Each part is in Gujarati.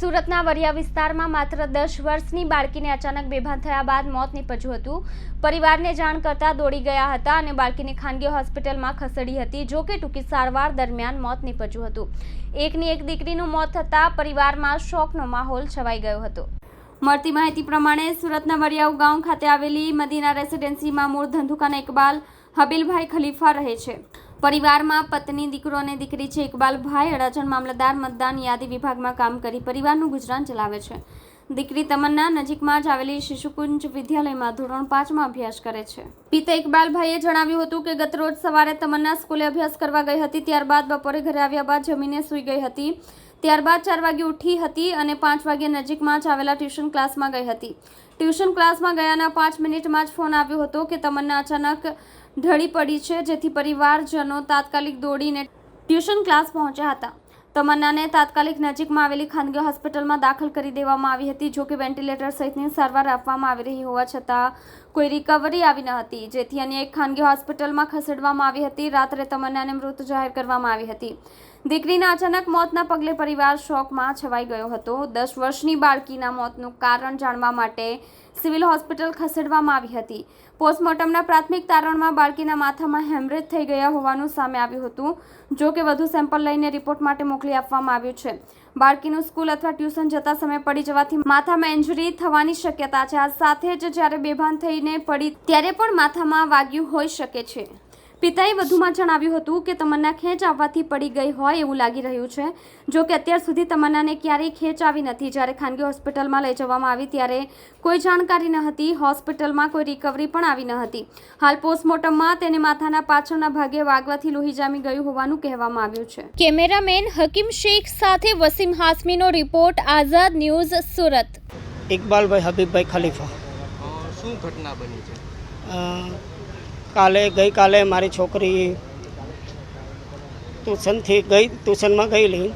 સુરતના વરિયા વિસ્તારમાં માત્ર દસ વર્ષની બાળકીને અચાનક બેભાન થયા બાદ મોત નીપજ્યું હતું. પરિવારને જાણ કરતા દોડી ગયા હતા અને બાળકીને ખાનગી હોસ્પિટલમાં ખસેડી હતી, જો કે ટૂંકી સારવાર દરમિયાન મોત નીપજ્યું હતું. એકની એક દીકરીનું મોત થતાં પરિવારમાં શોકનો માહોલ છવાઈ ગયો હતો. મળતી માહિતી પ્રમાણે સુરતના વરિયાઉ ગામ ખાતે આવેલી મદીના રેસિડેન્સીમાં મૂળ ધંધુકાના ઇકબાલ હબીલભાઈ ખલીફા રહે છે. પરિવારમાં પત્ની, દીકરો અને દીકરી છે. ઇકબાલભાઈ અડાજણ મામલતદાર મતદાન યાદી વિભાગમાં કામ કરી પરિવારનું ગુજરાન ચલાવે છે. દીકરી તમન્ના નજીકમાં જ આવેલી શિશુકુંજ વિદ્યાલયમાં ધોરણ પાંચમાં અભ્યાસ કરે છે. પિતા ઇકબાલભાઈએ જણાવ્યું હતું કે ગતરોજ સવારે તમન્ના સ્કૂલે અભ્યાસ કરવા ગઈ હતી. ત્યારબાદ બપોરે ઘરે આવ્યા બાદ જમીને સૂઈ ગઈ હતી. ત્યારબાદ ચાર વાગે ઉઠી હતી અને પાંચ વાગે નજીકમાં જ આવેલા ટ્યુશન ક્લાસમાં ગઈ હતી. ટ્યુશન ક્લાસમાં ગયાના પાંચ મિનિટમાં જ ફોન આવ્યો હતો કે તમન્ના અચાનક ઢળી પડી છે, જેથી પરિવારજનો તાત્કાલિક દોડીને ટ્યુશન ક્લાસ પહોંચ્યા હતા. તમન્નાને તાત્કાલિક નજીકમાં આવેલી ખાનગી હોસ્પિટલમાં દાખલ કરી દેવામાં આવી હતી, જોકે વેન્ટિલેટર સહિતની સારવાર આપવામાં આવી રહી હોવા છતાં કોઈ રિકવરી આવી ન હતી, જેથી અન્ય એક ખાનગી હોસ્પિટલમાં ખસેડવામાં આવી હતી. રાત્રે તમન્નાને મૃત જાહેર કરવામાં આવી હતી. દીકરીના અચાનક મોતના પગલે પરિવાર શોકમાં છવાઈ ગયો હતો. દસ વર્ષની બાળકીના મોતનું કારણ જાણવા માટે સિવિલ હોસ્પિટલ ખસેડવામાં આવી હતી. પોસ્ટમોર્ટમના પ્રાથમિક તારણમાં બાળકીના માથામાં હેમરેજ થઈ ગયા હોવાનું સામે આવ્યું હતું. જો કે વધુ સેમ્પલ લઈને રિપોર્ટ માટે મોકલી આપવામાં આવ્યું છે. બાળકીનું સ્કૂલ અથવા ટ્યુશન જતા સમયે પડી જવાથી માથામાં ઇન્જરી થવાની શક્યતા છે. આ સાથે જ જ્યારે બેભાન થઈને પડી, ત્યારે પણ માથામાં વાગ્યું હોઈ શકે છે. પિતાએ વધુમાં જણાવ્યું હતું કે તમન્ના ખેંચ આવવાથી પડી ગઈ હોય એવું લાગી રહ્યું છે. જો કે અત્યાર સુધી તમન્નાને ક્યારેય ખેંચ આવી નથી. જ્યારે ખાનગી હોસ્પિટલમાં લઈ જવામાં આવી ત્યારે કોઈ જાણકારી ન હતી. હોસ્પિટલમાં કોઈ રિકવરી પણ આવી ન હતી. હાલ પોસ્ટમોર્ટમમાં તેને માથાના પાછળના ભાગે વાગવાથી લોહી જામી ગયું હોવાનું કહેવામાં આવ્યું છે. કેમેરામેન હકીમ શેખ સાથે વસીમ હાસમીનો રિપોર્ટ આઝાદ ન્યૂઝ સુરત. ઇકબાલભાઈ હબીબભાઈ ખલીફા. શું ઘટના બની છે? કાલે ગઈકાલે મારી છોકરી ટ્યુશનથી ગઈ ટ્યુશનમાં ગયેલી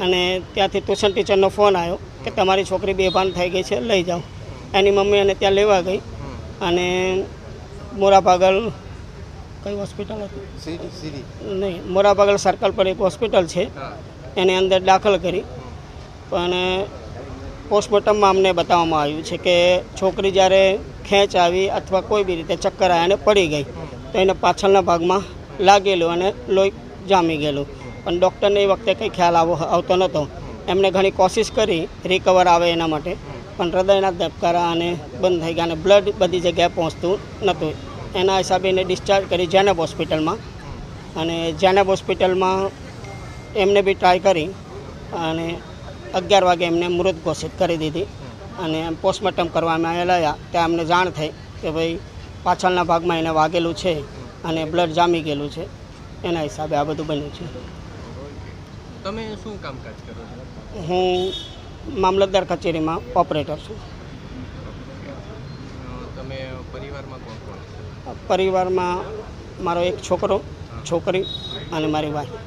અને ત્યાંથી ટ્યુશન ટીચરનો ફોન આવ્યો કે તમારી છોકરી બેભાન થઈ ગઈ છે લઈ જાઓ. એની મમ્મી એને ત્યાં લેવા ગઈ અને મોરાપાગલ કઈ હોસ્પિટલ હતી? નહીં મોરાપાગલ સર્કલ પર એક હોસ્પિટલ છે. એની અંદર દાખલ કરી. પણ પોસ્ટમોર્ટમમાં અમને બતાવવામાં આવ્યું છે કે છોકરી જ્યારે ખેંચ આવી અથવા કોઈ બી રીતે ચક્કર આવ્યા અને પડી ગઈ. તો એને પાછળના ભાગમાં લાગેલું અને લોહી જામી ગયેલું. પણ ડૉક્ટરને એ વખતે કંઈ ખ્યાલ આવો આવતો નહોતો. એમણે ઘણી કોશિશ કરી રિકવર આવે એના માટે. પણ હૃદયના ધબકારા અને બંધ થઈ ગયા અને બ્લડ બધી જગ્યાએ પહોંચતું નહોતું. એના હિસાબે એને ડિસ્ચાર્જ કરી જેનેબ હોસ્પિટલમાં અને જેનેબ હોસ્પિટલમાં એમને બી ટ્રાય કરી અને અગિયાર વાગે એમને મૃત ઘોષિત કરી દીધી. અને પોસ્ટમોર્ટમ કરવામાં આવેલા ત્યાં અમને જાણ થઈ કે ભાઈ પાછળના ભાગમાં એને વાગેલું છે અને બ્લડ જામી ગયેલું છે. એના હિસાબે આ બધું બન્યું છે. તમે શું કામકાજ કરો છો? હું મામલતદાર કચેરીમાં ઓપરેટર છું. તમે પરિવારમાં કોણ કોણ પરિવારમાં મારો એક છોકરો છોકરી અને મારી વાઈફ.